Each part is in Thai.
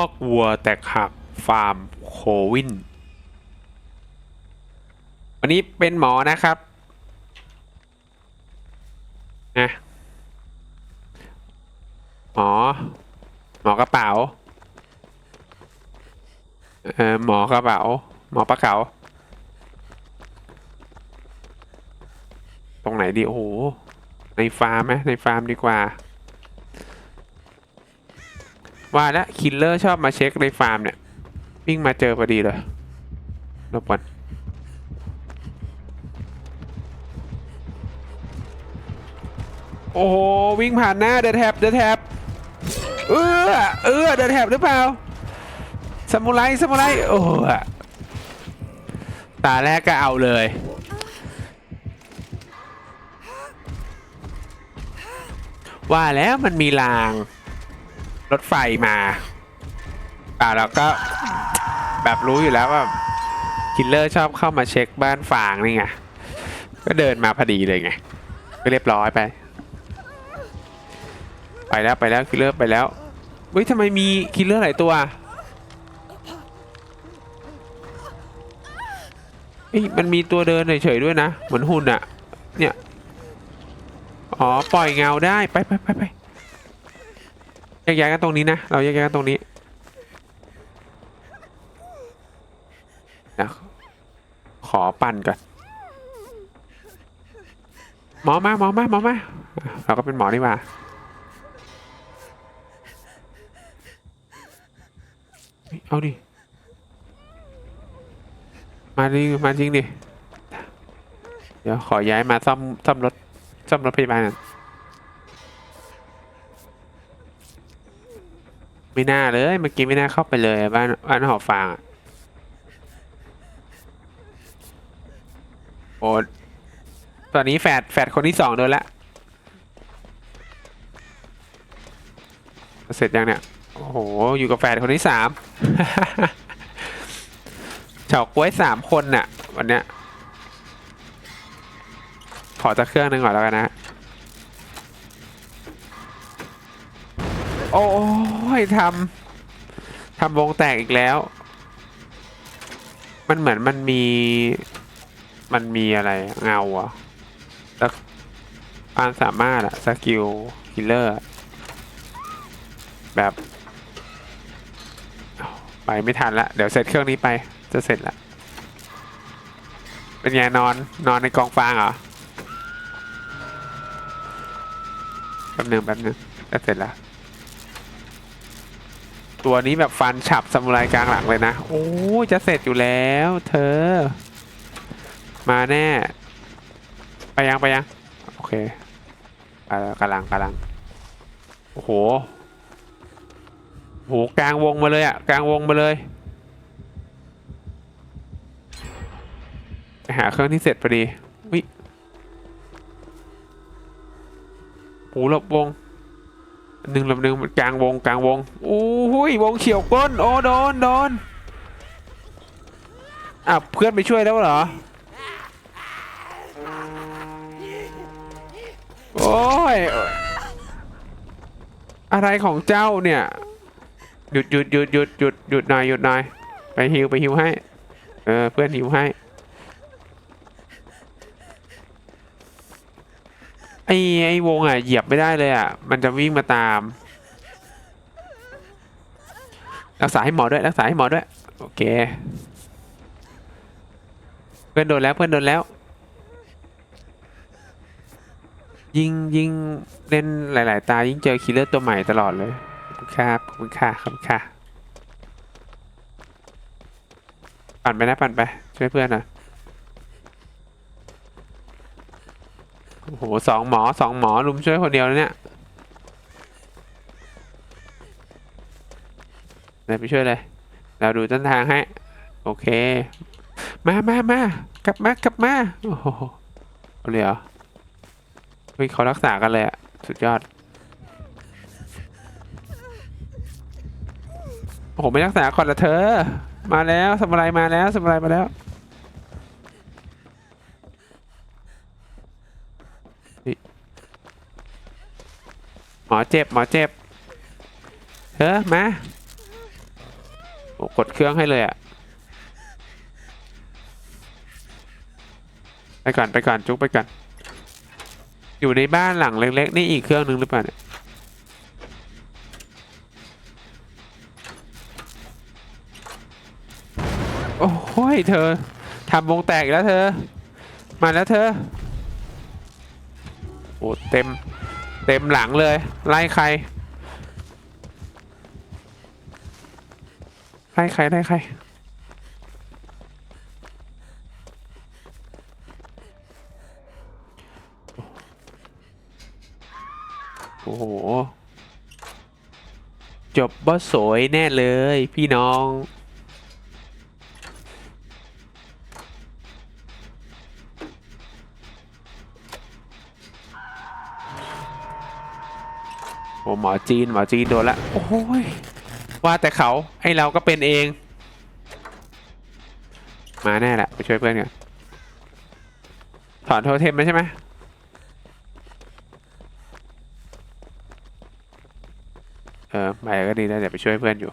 อกวัวแตกหักฟาร์มโควิน วันนี้เป็นหมอนะครับนะหมอ หมอกระเป๋า เออหมอกระเป๋า หมอปลาเก๋าตรงไหนดี โอ้โห ในฟาร์มไหมในฟาร์มดีกว่า ว่าแล้วคิลเลอร์ชอบมาเช็คในฟาร์มเนี่ย วิ่งมาเจอพอดีเลยรบกวนโอ้โห วิ่งผ่านหน้าเดอะแท็บเดอะแท็บเออเออเดอะแท็บหรือเปล่าสมุไรสมุไรโอ้โตาแรกก็เอาเลยว่าแล้วมันมีราง รถไฟมาอ่าเราก็แบบรู้อยู่แล้วว่าคิลเลอร์ชอบเข้ามาเช็คบ้านฟางนี่ไง ก็เดินมาพอดีเลยไง ก็เรียบร้อยไป ไปแล้วไปแล้วคิลเลอร์ไปแล้วเฮ้ยทำไมมีคิลเลอร์หลายตัวเอ้ยมันมีตัวเดินเฉยๆด้วยนะ เหมือนหุ่นอะเนี่ย อ๋อ ปล่อยเงาได้ ไปไปไปไป แยกย้ายกันตรงนี้นะ เราแยกย้ายกันตรงนี้นะขอปั่นก่อน หมอมาหมอมาหมอมาเราก็เป็นหมอนี่หว่าเอาดิ มาดิ มาจริงดิ เดี๋ยวขอย้ายมาซ่อมซ่อมรถซ่อมรถพยาบาลก่อ ไม่น่าเลยเมื่อกี้ไม่น่าเข้าไปเลยบ้านบ้านหอฟางโอ้ตอนนี้แฝดแฝดคนที่สองโดนละเสร็จยังเนี่ย โอ้โห อยู่กับแฝดคนที่สามเฉาก้วยสามคนน่ะ วันเนี้ย ขอจะเครื่องหนึ่งก่อนแล้วกันนะ โอ้ยทำทำวงแตกอีกแล้ว มันเหมือนมันมี มันมีอะไรเงาอะแล้วความสามารถอะสกิลคิลเลอร์ แบบไปไม่ทันละ เดี๋ยวเสร็จเครื่องนี้ไป จะเสร็จละ เป็นไงนอนนอนในกองฟางเหรอแป๊บหนึงแป๊บหนึงจะเสร็จแล้ว ตัวนี้แบบฟันฉับซามูไรกลางหลังเลยนะ โอ้จะเสร็จอยู่แล้ว เธอ มาแน่ ไปยังไปยัง โอเคไปแล้วกำลังกำลัง โอ้โหโหกลางวงมาเลยอะกลางวงมาเลยหาเครื่องที่เสร็จพอดีวิโอ้หลบวง หนึ่งลำหนึ่งมันกลางวงกลางวงโอ้ยวงเฉียวก้นโอ้โดนโดนอะเพื่อนไปช่วยแล้วเหรอโอ้ยอะไรของเจ้าเนี่ยหยุดหยุดหยุดหยุดหยุดหยุดหน่อยหยุดหน่อยไปฮิวไปฮิวให้เออเพื่อนฮิวให้ ไอ้ไอ้วงอะเหยียบไม่ได้เลยอะ มันจะวิ่งมาตาม รักษาให้หมอด้วย รักษาให้หมอด้วย โอเค เพื่อนโดนแล้วเพื่อนโดนแล้ว ยิงยิงเล่นหลาย ๆ ตายิ่งเจอคิลเลอร์ตัวใหม่ตลอดเลยขอบคุณครับขอบคุณค่ะขอบคุณค่ะปั่นไปนะปั่นไปช่วยเพื่อนนะ โอ้โหสองหมอสองหมอลุมช่วยคนเดียวแล้วเนี่ยเดี๋ยวไปช่วยเลย เราดูต้นทางให้ โอเค มามามากลับมากลับมาโอ้โหเอาเลยเหรอเฮ้ยเขารักษากันเลยอะสุดยอดโอ้โหไม่รักษาก่อนละเธอ มาแล้วสมุไรมาแล้วสมุไรมาแล้ว มอเจ็บหมอเจ็บเธอมากดเครื่องให้เลยอะไปก่อนไปก่อนจุกไปก่อนอยู่ในบ้านหลังเล็กๆ นี่อีกเครื่องหนึ่งหรือเปล่าเนี่ยโอ้โหยเธอทำวงแตกแล้วเธอ มาแล้วเธอ โอ้เต็ม เต็มหลังเลย ไล่ใคร ไล่ใคร ไล่ใคร โอ้โห จบบ่สวยแน่เลยพี่น้อง โอ้หมอจีนหมอจีนโดนละโอ้ยว่าแต่เขาไอเราก็เป็นเอง มาแน่แหละไปช่วยเพื่อนกันถอนโทเทมมาใช่ไหมเออไปก็ดีแล้วเดี๋ยวไปช่วยเพื่อนอยู่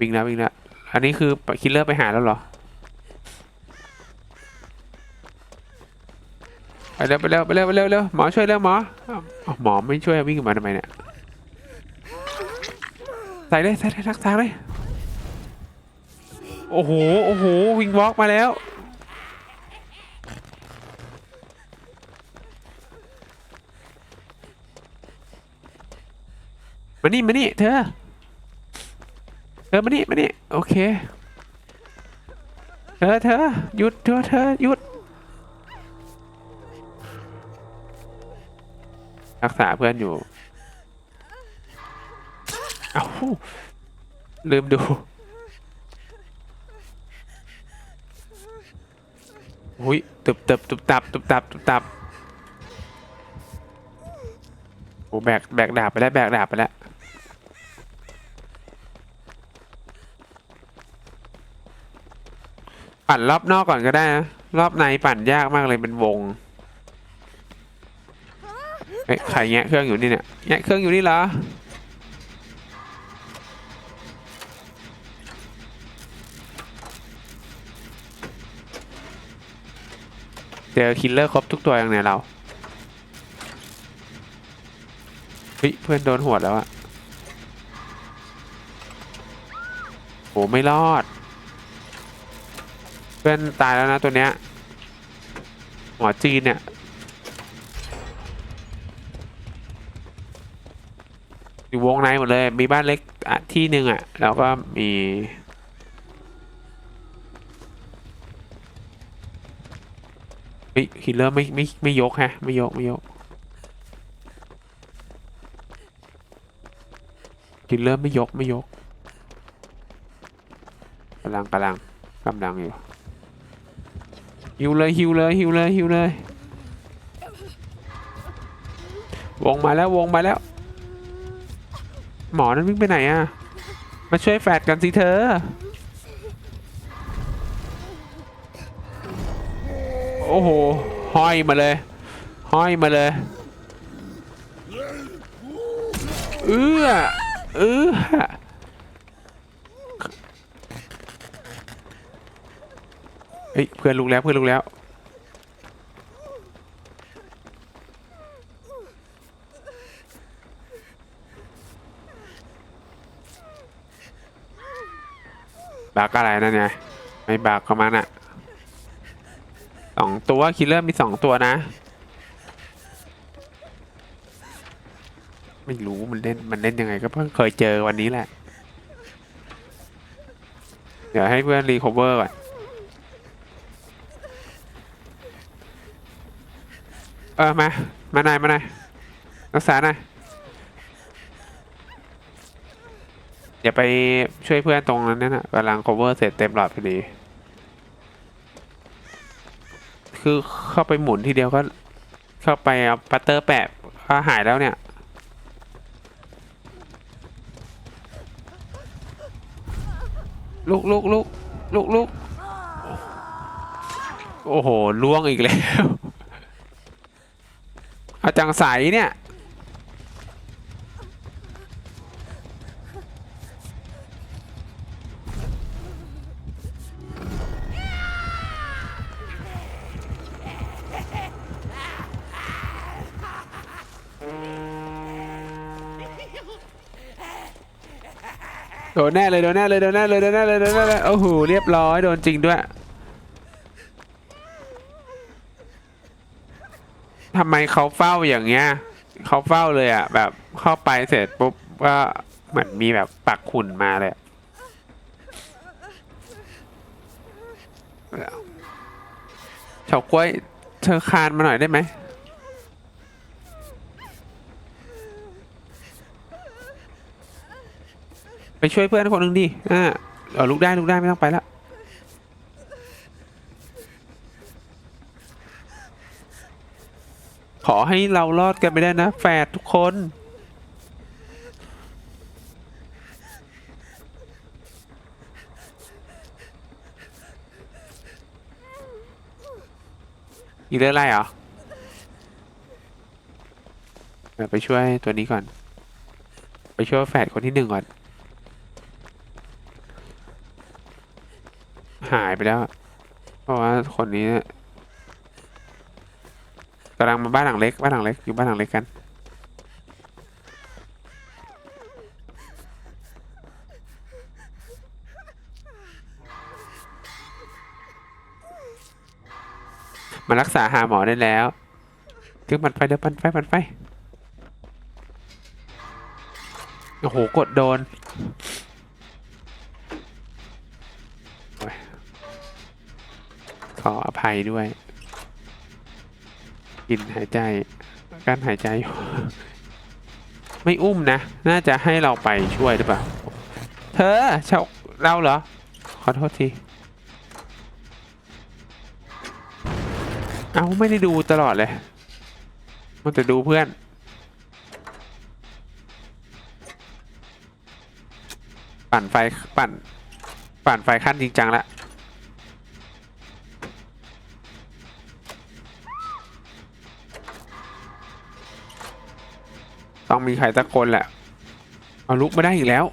วิ่งแล้ววิ่งแล้วอันนี้คือคิลเลอร์ไปหาแล้วเหรอไปเร็วไปเร็วไปเร็วไปเร็วเร็วหมอช่วยเร็วหมอ หมอไม่ช่วยวิ่งมาทำไมเนี่ยใส่เลยใส่เลยรักษางเลยโอ้โหโอ้โหวิ่งวอล์กมาแล้วมานี่มานี่เธอเธอมานี่มานี่โอเคเธอเธอหยุดเธอเธอหยุด รักษาเพื่อนอยู่ เอ้าลืมดูหุยตุบตับตุบตับตุบตับตุบตับโอ้แบกแบกดาบไปแล้วแบกดาบไปแล้วปั่นรอบนอกก่อนก็ได้นะรอบในปั่นยากมากเลยเป็นวง เฮ้ยใครแงะเครื่องอยู่นี่เนี่ยแงะเครื่องอยู่นี่เหรอเจอคิลเลอร์ครบทุกตัวอย่างเนี่ยเราเฮ้ยเพื่อนโดนหัวแล้วอะโหไม่รอด เพื่อนตายแล้วนะตัวเนี้ยหมอจีนเนี่ย อยู่วงในหมดเลย มีบ้านเล็กที่หนึ่งอะ แล้วก็มี ฮิลเลอร์ไม่ไม่ไม่ยกฮะ ไม่ยก ไม่ยกฮิลเลอร์ไม่ยก ไม่ยกกำลังกำลังกำลังอยู่ฮิวเลยฮิวเลยฮิวเลยฮิวเลยวงมาแล้ววงมาแล้ว หมอนั้นวิ่งไปไหนอะมาช่วยแฟดกันสิเธอ โอ้โห ห้อยมาเลย ห้อยมาเลย เอ้อ เอ้อเฮ้ยเพื่อนลุกแล้วเพื่อนลุกแล้ว บักอะไรนั่นไงไม่บักก็มันอะสองตัวคิลเลอร์มีสองตัวนะ ไม่รู้มันเล่นมันเล่นยังไงก็เพิ่งเคยเจอวันนี้แหละ เดี๋ยวให้เพื่อนรีคอเวอร์ก่อนเออมา มาหน่อยมาหน่อยรักษาหน่อย อย่าไปช่วยเพื่อนตรงนั้นน่ะกำลัง cover เสร็จเต็มหลอดพอดี คือเข้าไปหมุนทีเดียวก็ เข้าไปเอาปัตเตอร์แปะก็หายแล้วเนี่ย ลุกลุกลุกลุกลุกโอ้โหล่วงอีกแล้วอาจังใสเนี่ย โดนแน่เลยโดนแน่เลยโดนแน่เลยโดนแน่เลยโดนแน่เลยโอ้โหเรียบร้อยโดนจริงด้วยทำไมเขาเฝ้าอย่างเงี้ยเขาเฝ้าเลยอะ แบบเข้าไปเสร็จปุ๊บก็เหมือนมีแบบปักหุ่นมาเลยอะเฉาก้วยเธอคานมาหน่อยได้ไหม ไปช่วยเพื่อนคนหนึ่งดิอ่าเออลุกได้ลุกได้ไม่ต้องไปละขอให้เรารอดกันไปได้นะ แฝดทุกคน อีกเรื่องอะไรเหรอไปช่วยตัวนี้ก่อน ไปช่วยแฝดคนที่หนึ่งก่อน หายไปแล้ว เพราะว่าคนนี้กำลังมาบ้านหลังเล็กบ้านหลังเล็กอยู่บ้านหลังเล็กกันมารักษาหาหมอได้แล้วคือปันไฟเดี๋ยวปันไฟปันไฟ โอ้โห กดโดน ด้วยกินหายใจการหายใจอยู่ ไม่อุ้มนะ น่าจะให้เราไปช่วยหรือเปล่า เธอเชาเราเหรอ ขอโทษที เอาไม่ได้ดูตลอดเลย มันจะดูเพื่อน ปั่นไฟปั่น ปั่นไฟขั้นจริงจังละ ต้องมีใครสักคนแหละ เอาลุกมาได้อีกแล้ว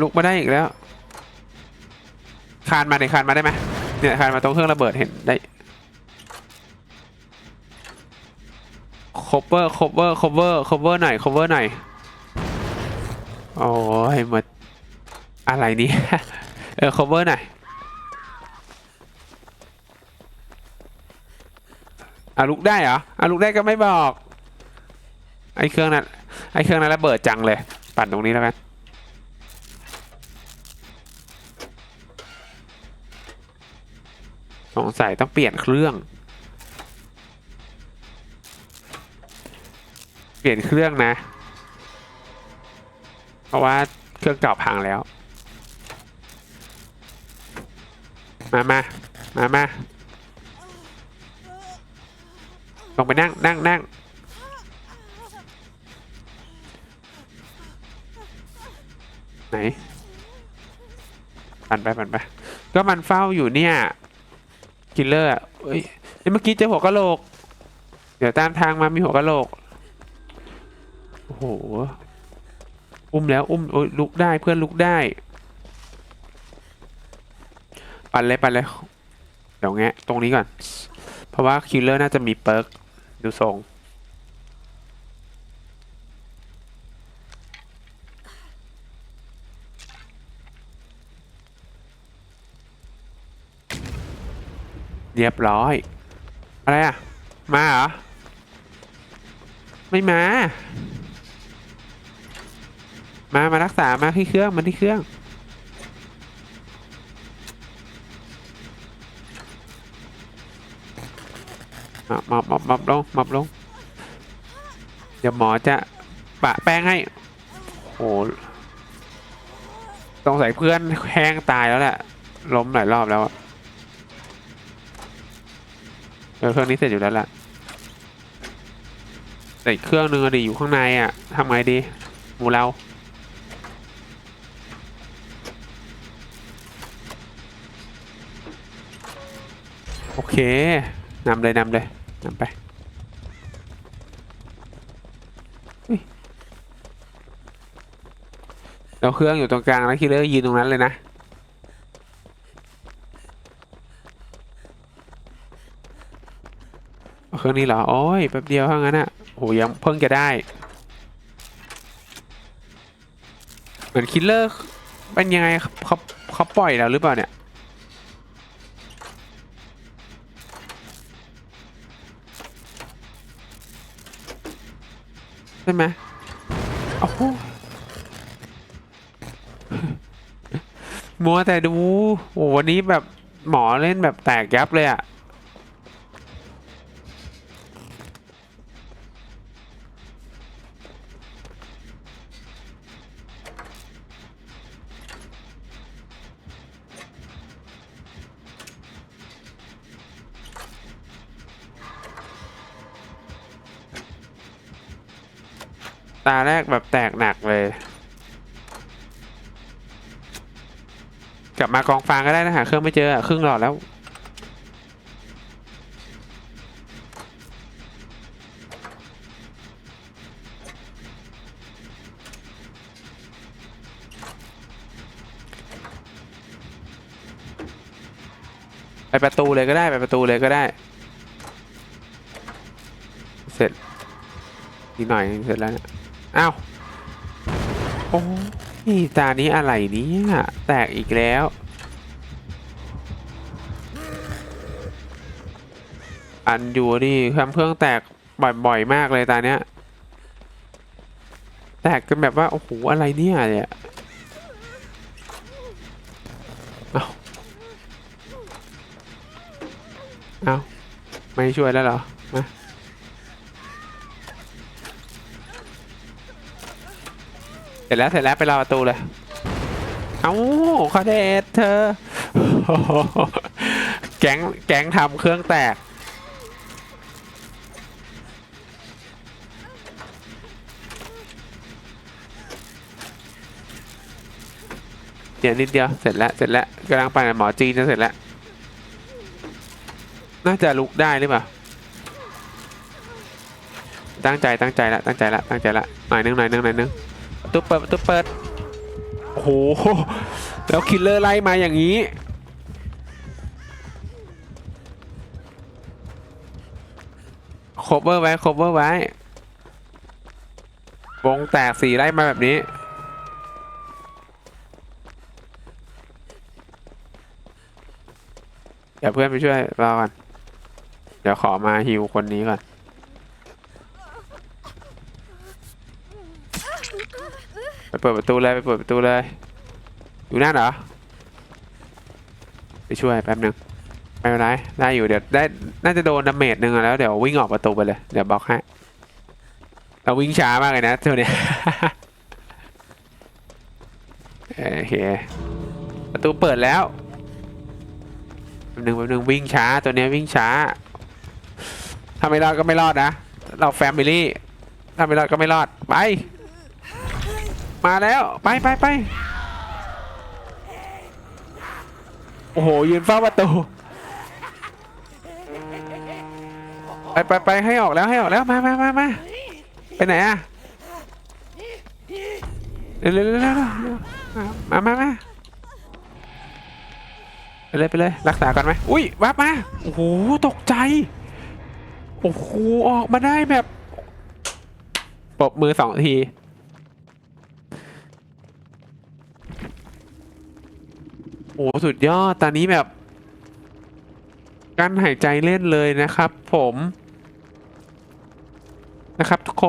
ลุกมาได้อีกแล้ว คานมาเนี่ยคานมาได้ไหมเนี่ยคานมาตรงเครื่องระเบิดเห็นได้ cover cover cover cover หน่อย cover หน่อยโอ้ยมดอะไรนี่เออ cover หน่อยอะลุกได้เหรออะลุกได้ก็ไม่บอก ไอ้เครื่องนั้นไอ้เครื่องนั้นระเบิดจังเลย ปั่นตรงนี้แล้วกันสงสัยต้องเปลี่ยนเครื่อง เปลี่ยนเครื่องนะ เพราะว่าเครื่องเก่าพังแล้ว มามามามาลงไปนั่งนั่งนั่ง ไหนปั่นไปปั่นไปก็มันเฝ้าอยู่เนี่ยคิลเลอร์เอ้ยเอ้ยเมื่อกี้เจอหัวกะโหลก เดี๋ยวตามทางมามีหัวกะโหลกโอ้โหอุ้มแล้วอุ้มโอ้ยลุกได้เพื่อนลุกได้ ปั่นเลยปั่นเลยเดี๋ยวแงะตรงนี้ก่อน เพราะว่าคิลเลอร์น่าจะมีเปิร์กดูทรง เรียบร้อย อะไรอะ มาเหรอ ไม่มา มามารักษามาที่เครื่องมาที่เครื่อง มอบมอบมอบมอบลงมอบลง เดี๋ยวหมอจะปะแป้งให้โหต้องใส่เพื่อนแห้งตายแล้วแหละ ล้มหลายรอบแล้วอะ เออเครื่องนี้เสร็จอยู่แล้วล่ะแต่อีกเครื่องนึงอะดิอยู่ข้างในอะทำไงดีหมูเราโอเคนำเลยนำเลยนำไปเราเครื่องอยู่ตรงกลางแล้วคิลเลอร์ยืนตรงนั้นเลยนะ เครื่องนี้เหรอ โอ้ยแป๊บเดียวเท่านั้นอะโหยังเพิ่งจะได้ เหมือนคิลเลอร์เป็นยังไงเขาเขาปล่อยแล้วหรือเปล่าเนี่ยใช่ไหมโอ้โหมัวแต่ดูโอ้วันนี้แบบหมอเล่นแบบแตกยับเลยอะาแรกแบบแตกหนักเลย กลับมากองฟางก็ได้นะหาเครื่องไม่เจอครึ่งหลอดแล้วไปประตูเลยก็ได้ไปประตูเลยก็ได้ เสร็จอีกหน่อยเสร็จแล้วนี่ย อ้าวโอ้ยตานี้อะไรเนี่ยแตกอีกแล้ว อันอยู่นี่ทำเครื่องแตกบ่อยๆมากเลยตาเนี้ย แตกกันแบบว่า โอ้โห อะไรเนี่ยเนี่ยเอาเอาไม่ช่วยแล้วเหรอ ร็จแล้วเสร็จแล้วไปรอประตูเลย เอ้าคาเดสเธอ แก๊งแก๊งทำเครื่องแตก เดี๋ยวนิดเดียวเสร็จแล้วเสร็จแล้วกำลังไปกับหมอจีนจะเสร็จแล้ว น่าจะลุกได้หรือเปล่าตั้งใจตั้งใจละตั้งใจละตั้งใจละหน่อยนึงหน่อยนึงหน่อยนึง ประตูเปิดประตูเปิดโอ้โหแล้วคิลเลอร์ไล่มาอย่างนี้โคเวอร์ไว้โคเวอร์ไว้วงแตกสีไล่มาแบบนี้เดี๋ยวเพื่อนไปช่วยรอก่อนเดี๋ยวขอมาฮิวคนนี้ก่อน ไปเปิดประตูเลยไปเปิดประตูเลยอยู่นั่นเหรอไปช่วยแป๊บนึงไม่เป็นไรได้อยู่เดี๋ยวได้น่าจะโดนดาเมจหนึ่งแล้วเดี๋ยววิ่งออกประตูไปเลยเดี๋ยวบล็อกให้เราวิ่งช้ามากเลยนะตัวเนี้ยโอเคประตูเปิดแล้วแป๊บนึงแป๊บนึงวิ่งช้าตัวเนี้ยวิ่งช้าถ้าไม่รอดก็ไม่รอดนะ เราแฟมิลี่ถ้าไม่รอดก็ไม่รอดไป มาแล้วไปไปไปโอ้โหยืนเฝ้าประตูไปไปไปให้ออกแล้วให้ออกแล้วมามามามาไปไหนอะเร็วเร็วเร็วเร็วมามามาไปเลยไปเลยรักษาก่อนไหมอุ้ยวับมาโอ้โหตกใจโอ้โหออกมาได้แบบปรบมือสองที อ้สุดยอด ตอนนี้แบบกั้นหายใจเล่นเลยนะครับผม นะครับทุกคน